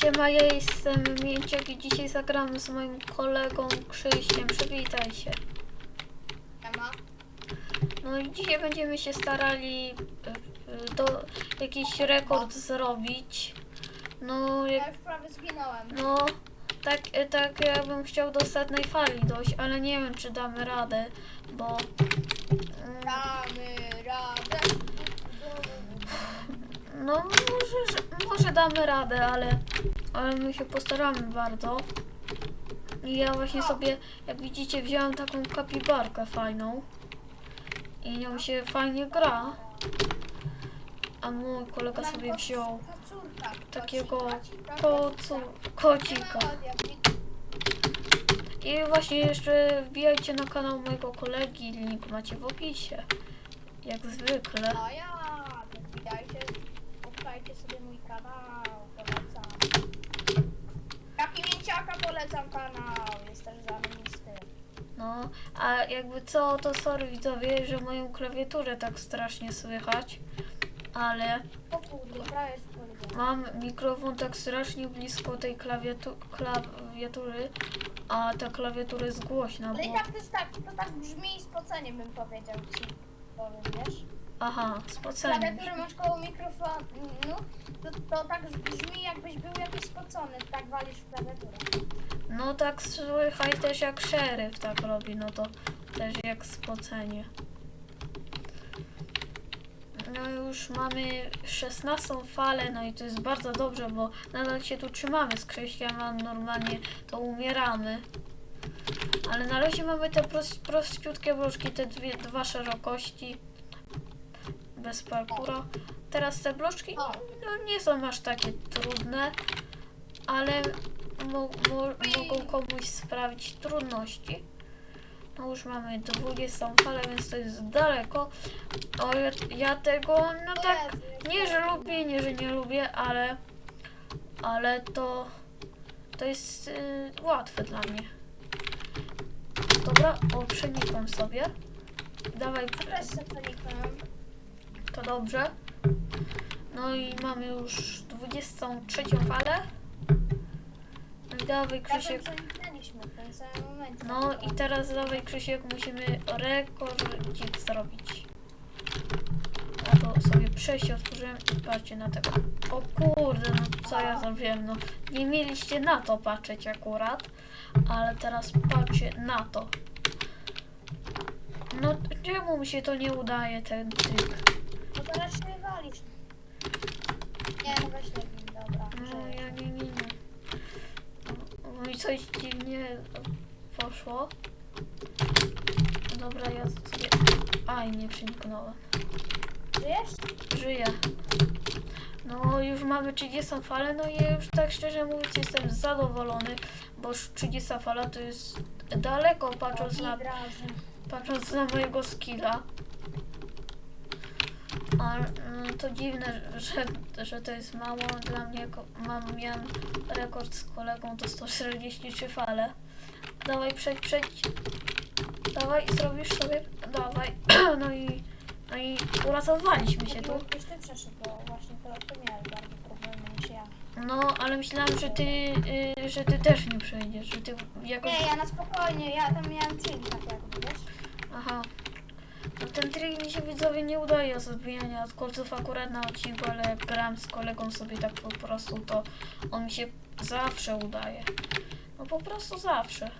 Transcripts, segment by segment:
Siema, ja jestem Mięciak i dzisiaj zagramy z moim kolegą Krzyśkiem. Przywitaj się. Siema. No i dzisiaj będziemy się starali y, y, do jakiś rekord zrobić. No, Ja jak, już prawie zginąłem. no tak, y, tak ja bym chciał do setnej fali dojść, ale nie wiem czy damy radę, bo Damy radę. No może, że- może damy radę, ale, ale my się postaramy bardzo. I ja właśnie sobie, jak widzicie, wziąłem taką kapibarkę fajną. I nią się fajnie gra. A mój kolega sobie wziął takiego kocu, kocika. I właśnie jeszcze wbijajcie na kanał mojego kolegi, link macie w opisie. Jak zwykle. A ja, to wbijajcie, obczajcie sobie mój kanał, polecam. Jaki mięciaka polecam kanał, jest też zajebisty. No, a jakby co, to sorry widzowie, że moją klawiaturę tak strasznie słychać. Ale O kurde, prawie już powiedziałem. mam mikrofon tak strasznie blisko tej klawiatu klawiatury, a ta klawiatura jest głośna, Ale i bo... tak to jest tak, to tak brzmi spocenie bym powiedział ci. Powiem, wiesz? Aha, spocenie. Klawiaturę masz koło mikrofonu, to, to tak brzmi jakbyś był jakiś spocony, tak walisz w klawiaturę. No tak słychać też jak szeryf tak robi, no to też jak spocenie. No już mamy 16 falę, no i to jest bardzo dobrze, bo nadal się tu trzymamy z Krzyśkiem, a normalnie to umieramy. Ale na razie mamy te prost, prościutkie bloczki, te dwie, dwa szerokości bez parkura. Teraz te bloczki no, nie są aż takie trudne, ale mo, mo, mogą komuś sprawić trudności. No już mamy 20 falę, więc to jest daleko. O, ja, ja tego, no tak, nie że lubię, nie że nie lubię, ale, ale to, to jest y, łatwe dla mnie. Dobra, o, przenikam sobie. Dawaj, się przeniknąłem. To dobrze. No i mamy już 23 falę. No i dawaj Krzysiek. No i teraz dawaj Krzysiek, musimy rekordzik zrobić. Ja to sobie przejście otworzyłem i patrzcie na tego. O kurde, no co ja zrobiłem, no. Nie mieliście na to patrzeć akurat, ale teraz patrzcie na to. No czemu mi się to nie udaje, ten trik? Teraz się walisz. Nie, no weź nie wiem, dobra. No ja nie minę. No i coś dziwnie poszło. Dobra, ja sobie... Aj, nie przeniknąłem. Wiesz? Żyję. No już mamy 30 falę, no i ja już tak szczerze mówiąc jestem zadowolony, bo już 30 fala to jest daleko patrząc na, patrząc na mojego skilla. A mm, to dziwne, że, że to jest mało dla mnie. Mam, miałem rekord z kolegą to 143 fale. Dawaj, przejdź, przejdź. Dawaj, zrobisz sobie. Dawaj. No i, no i uratowaliśmy się tu. Jakbyś ty przeszedł, bo właśnie to, to miałeś bardzo problemy niż ja. No, ale myślałam, że ty, y, że ty też nie przejdziesz, że ty jakoś... Nie, ja na spokojnie, ja tam miałem czynnik tak jakby, wiesz? Aha. No ten trik mi się widzowie nie udaje z odbijania od kolców akurat na odcinku, ale jak gram z kolegą sobie tak po prostu, to on mi się zawsze udaje. No po prostu zawsze.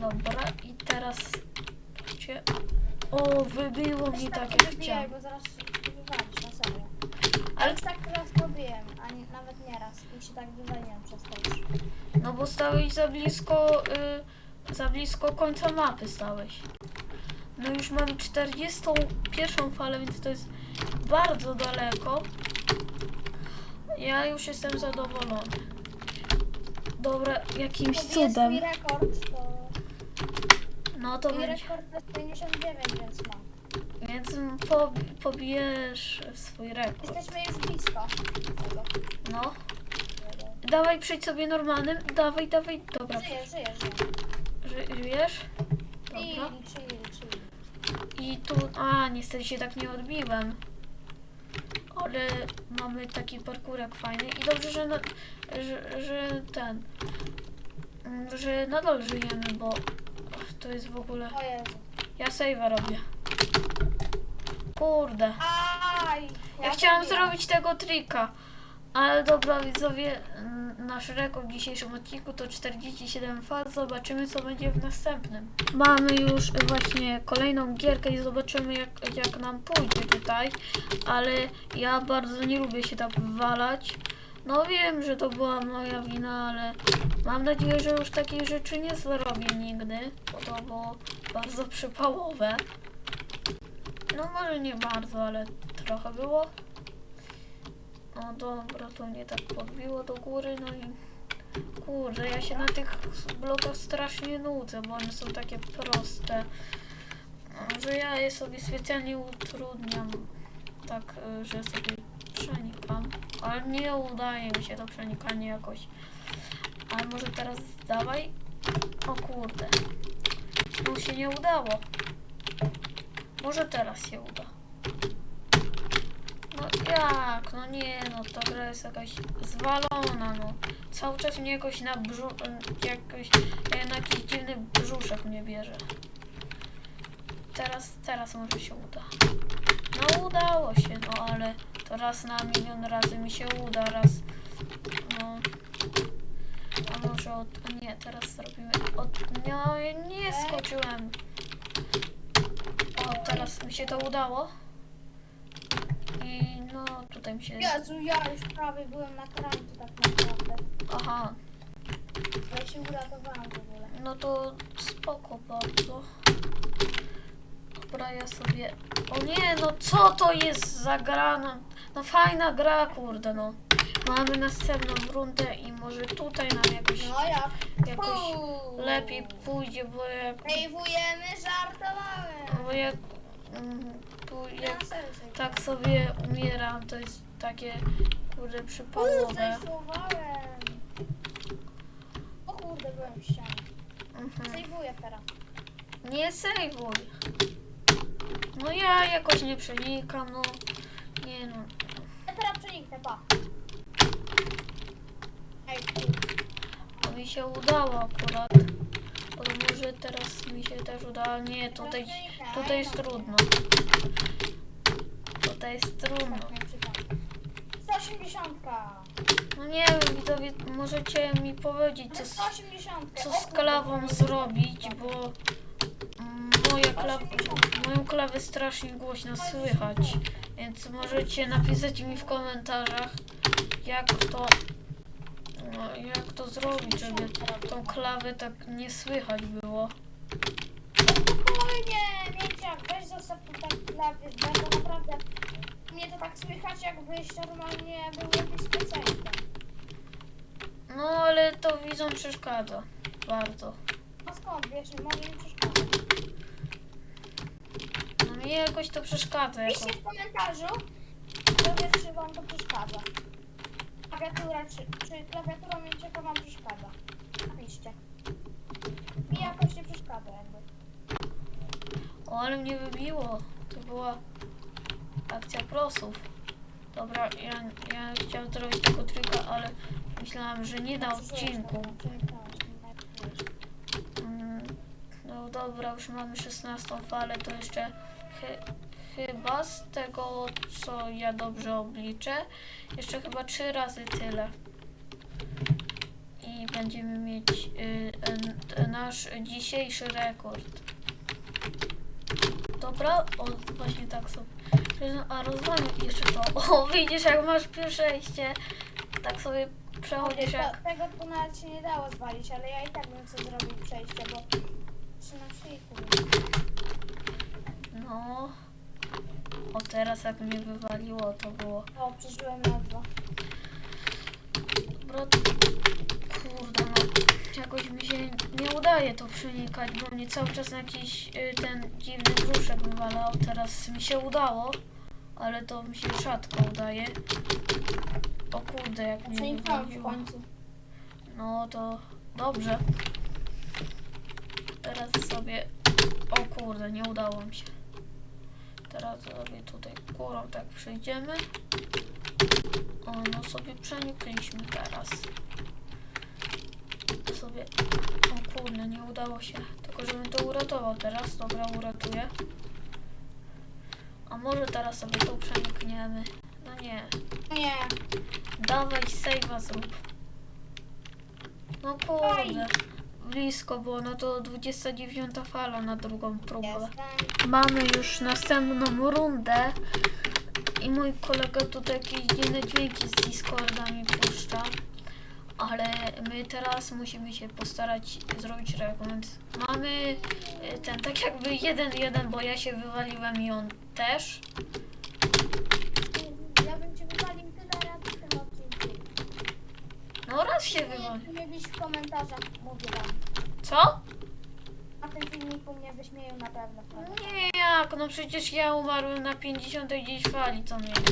Dobra, i teraz... Cię... O, wybiło mi tak jak wybijaj, chciałam. bo zaraz wywalisz, na serio. Ale- Ale już tak raz robiłem, a nie, nawet nie raz i się tak wywaliłem przez to już. No bo stałeś za blisko, y, za blisko końca mapy stałeś. No już mamy 41 falę, więc to jest bardzo daleko. Ja już jestem zadowolony. Dobra, jakimś cudem. swój rekord, to... No to Mój będzie. rekord to jest 59, więc mam. Więc po, pobijesz swój rekord. Jesteśmy już blisko tego. No. Dawaj, przyjdź sobie normalnym. Dawaj, dawaj. Dobra, Żyję, żyję, żyję. ży- żyjesz? Dobra. Chill, chill. I tu, a niestety się tak nie odbiłem. ale mamy taki parkurek fajny i dobrze, że, na, że, że ten, mm, że nadal żyjemy, bo to jest w ogóle... O Jezu. Ja save'a robię. Kurde. Aj! Ja chciałam zrobić tego trika. Ale dobra widzowie, mm, nasz rekord w dzisiejszym odcinku to 47 fal. Zobaczymy co będzie w następnym. Mamy już właśnie kolejną gierkę i zobaczymy jak, jak nam pójdzie tutaj. Ale ja bardzo nie lubię się tak wywalać. No wiem, że to była moja wina, ale mam nadzieję, że już takich rzeczy nie zrobię nigdy, bo to było bardzo przypałowe. No może nie bardzo, ale trochę było. No dobra, to mnie tak podbiło do góry, no i kurde, ja się na tych blokach strasznie nudzę, bo one są takie proste, że ja je sobie specjalnie utrudniam, tak, y, że sobie przenikam, ale nie udaje mi się to przenikanie jakoś. Ale może teraz dawaj? O kurde, no się nie udało. Może teraz się uda. Jak? No nie, no ta gra jest jakaś zwalona, no. Cały czas mnie jakoś na brzu... jakoś e, na jakiś dziwny brzuszek mnie bierze. Teraz, teraz może się uda. No udało się, no ale to raz na milion razy mi się uda, raz... No... A może od... Nie, teraz zrobimy od... No nie skoczyłem. O, teraz mi się to udało. Tutaj mi się... Jezu, ja już prawie byłem na krańcu tak naprawdę. Aha, Bo ja się uratowałam w ogóle. no to spoko bardzo. Dobra, ja sobie... O nie, no co to jest za gra? No, no fajna gra, kurde, no. Mamy następną rundę i może tutaj nam jakoś, No jak? jakoś Fuu. lepiej pójdzie, bo jak... Sejwujemy, żartowałem. Bo jak... mm, tu jak tak sobie umieram, to jest takie, kurde, sejwowałem. O kurde, byłem w ścianie. Mhm. Sejwuję teraz. Nie sejwuj. No ja jakoś nie przenikam, no. Nie no. Ja teraz przeniknę, pa. Ej. To mi się udało akurat. Może teraz mi się też uda. Nie, tutaj, tutaj jest trudno. Tutaj jest trudno. Tak, nie czytam. 180. No nie wiem, widzowie, możecie mi powiedzieć, co, z- 180. co z klawą zrobić, bo mm, moja moją klawę strasznie głośno słychać. Więc możecie napisać mi w komentarzach, jak to, no, jak to zrobić, żeby tą klawę tak nie słychać było. Spokojnie, Bo to naprawdę mnie to tak słychać, jakbyś normalnie był jakimś specjalistą. No ale to widzom przeszkadza. Bardzo. No skąd, wiesz, może mi przeszkadza. No mnie jakoś to przeszkadza. Jako... Piszcie w komentarzu, powiedz, czy wam to przeszkadza. Klawiatura, czy, czy klawiatura Mieciaka wam przeszkadza. Napiszcie. Mi jakoś nie przeszkadza jakby. O, ale mnie wybiło. To była akcja prosów. Dobra, ja, ja chciałam zrobić tego trika, ale myślałam, że nie na odcinku. Mm, No dobra, już mamy 16 falę, to jeszcze chy, chyba z tego, co ja dobrze obliczę, jeszcze chyba 3 razy tyle. I będziemy mieć y, n- nasz dzisiejszy rekord. Dobra, o właśnie tak sobie. A rozwalił jeszcze to. O, widzisz jak masz przejście. Tak sobie przechodzisz jak. Te, tego tu nawet się nie dało zwalić, ale ja i tak bym sobie zrobił przejście, bo 13 No. O teraz jak mnie wywaliło to było. O, przeżyłem na dwa. Dobra. Jakoś mi się nie udaje to przenikać, bo mnie cały czas jakiś y, ten dziwny brzuszek wywalał. Teraz mi się udało, ale to mi się rzadko udaje. O kurde, jak mnie Przenikałem w końcu. No to dobrze. Teraz sobie. O kurde, nie udało mi się. Teraz sobie tutaj górą tak przejdziemy. O, no sobie przenikliśmy teraz. To sobie... O kurde, nie udało się. Tylko żebym to uratował teraz. Dobra, uratuję. A może teraz sobie tu przenikniemy. No nie. Nie. Dawaj, save'a zrób. No kurde. Blisko było, no to 29 fala na drugą próbę. Mamy już następną rundę i mój kolega tutaj jakieś dziwne dźwięki z Discorda mi puszcza. Ale my teraz musimy się postarać zrobić rekord. Mamy y, ten tak jakby 1-1, bo ja się wywaliłem i on też. Ja bym cię wywalił tyle razy w tym odcinku. No raz się wywalił. Nie byś w komentarzach mówił wam. Co? Na tym filmiku mnie wyśmieją na pewno. Nie jak, no przecież ja umarłem na 50 gdzieś fali, co mieliśmy.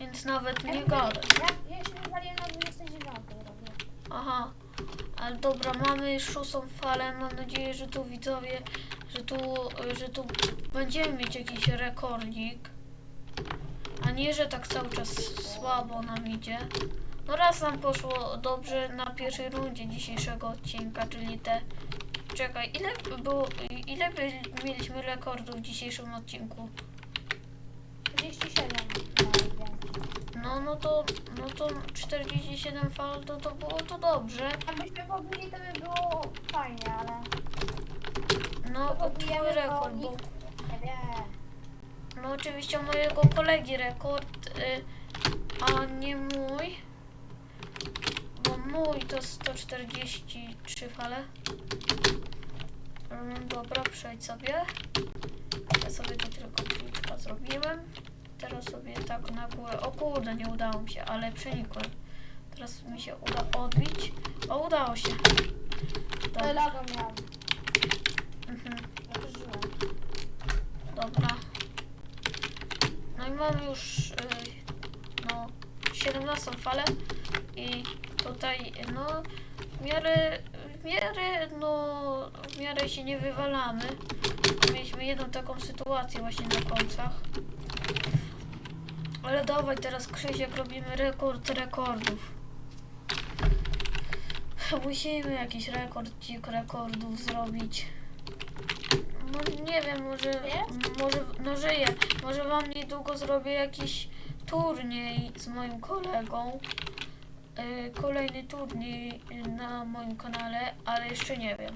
Więc nawet nie gadaj. Ja, ja się wywaliłem na 29 robię. Aha, ale dobra, mamy szóstą falę. Mam nadzieję, że tu widzowie, że tu, że tu będziemy mieć jakiś rekordzik. A nie, że tak cały czas słabo nam idzie. No raz nam poszło dobrze na pierwszej rundzie dzisiejszego odcinka, czyli te... Czekaj, ile było, ile by mieliśmy rekordów w dzisiejszym odcinku? 37 najwięcej. No, no to, no to 47 fal, to, to było to dobrze. Jakbyśmy pobili, to by było fajnie, ale No, twój pobijemy rekord, to bo... nikt nie wie. No oczywiście mojego kolegi rekord, y, a nie mój. Bo mój to 143 fale. Mm, Dobra, przejdź sobie. Ja sobie tu tylko kliczka zrobiłem. Teraz sobie tak na górę. O kurde, nie udało mi się, ale przenikłem. Teraz mi się uda odbić. O, udało się. Dobra. lago miałem. Mhm. Dobra. No i mamy już y, no 17 falę i tutaj no w miarę, w miarę no w miarę się nie wywalamy. Mieliśmy jedną taką sytuację właśnie na końcach. Ale dawaj teraz Krzysiek robimy rekord rekordów. Musimy jakiś rekordcik rekordów zrobić. No nie wiem, może, może, no żyję. Może wam niedługo zrobię jakiś turniej z moim kolegą. Y, kolejny turniej na moim kanale, ale jeszcze nie wiem.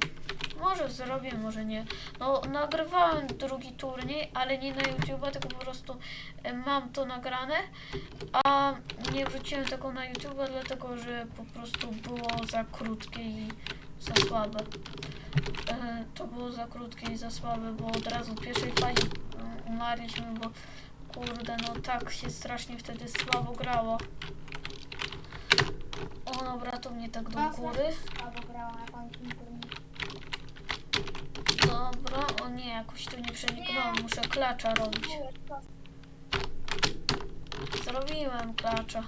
Może zrobię, może nie. No, nagrywałem drugi turniej, ale nie na YouTube, tylko po prostu y, mam to nagrane, a nie wrzuciłem tego na YouTube, dlatego że po prostu było za krótkie i za słabe. E, to było za krótkie i za słabe, bo od razu w pierwszej fazie mm, umarliśmy, bo kurde, no tak się strasznie wtedy słabo grało. O, dobra, to mnie tak do góry. Albo grała na turnieju. Dobra, o nie, jakoś tu nie przeniknąłem, muszę klacza robić. Zrobiłem klacza.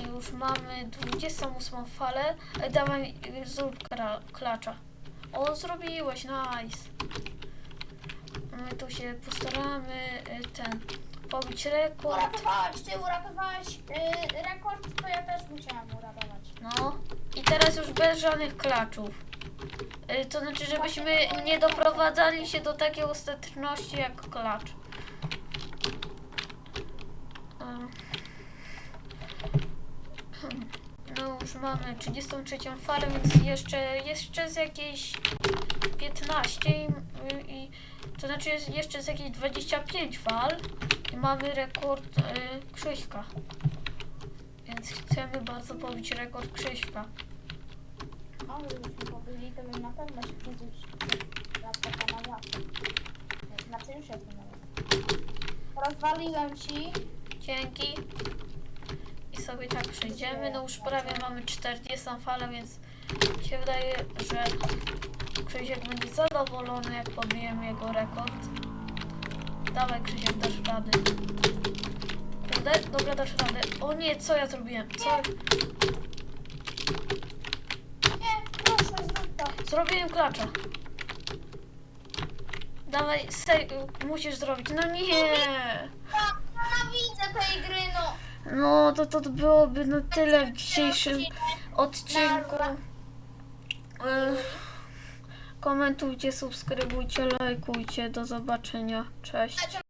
I już mamy 28 falę. Ej, dawaj, zrób klacza. O, zrobiłeś, nice. My tu się postaramy y, ten pobić rekord. Uratowałeś, ty uratowałeś yy, rekord, to ja też musiałam uratować. No i teraz już bez żadnych klaczów. Y, To znaczy, żebyśmy nie doprowadzali się do takiej ostateczności jak klacz. Hmm. No już mamy 33 falę, więc jeszcze, jeszcze z jakiejś 15 i, i to znaczy jest jeszcze z jakieś 25 fal i mamy rekord y, Krzyśka. Więc chcemy bardzo pobić rekord Krzyśka. A gdybyśmy pobili, to bym na pewno się fizycznie na zawsze. Znaczy już jestem nawet. Rozwaliłem ci. Dzięki. I sobie tak przejdziemy. No już prawie mamy 40 falę, więc się wydaje, że Krzysiek będzie zadowolony, jak pobijemy jego rekord. Dawaj Krzysiek, dasz radę. Kurde, dobra, dasz radę. O nie, co ja zrobiłem? Co? Nie, proszę, zrób to. Zrobiłem klacza. Dawaj, sej, musisz zrobić. No nie! Ja nienawidzę tej gry, no. No to to byłoby na tyle w dzisiejszym odcinku. Ech, Komentujcie, subskrybujcie, lajkujcie. Do zobaczenia. Cześć.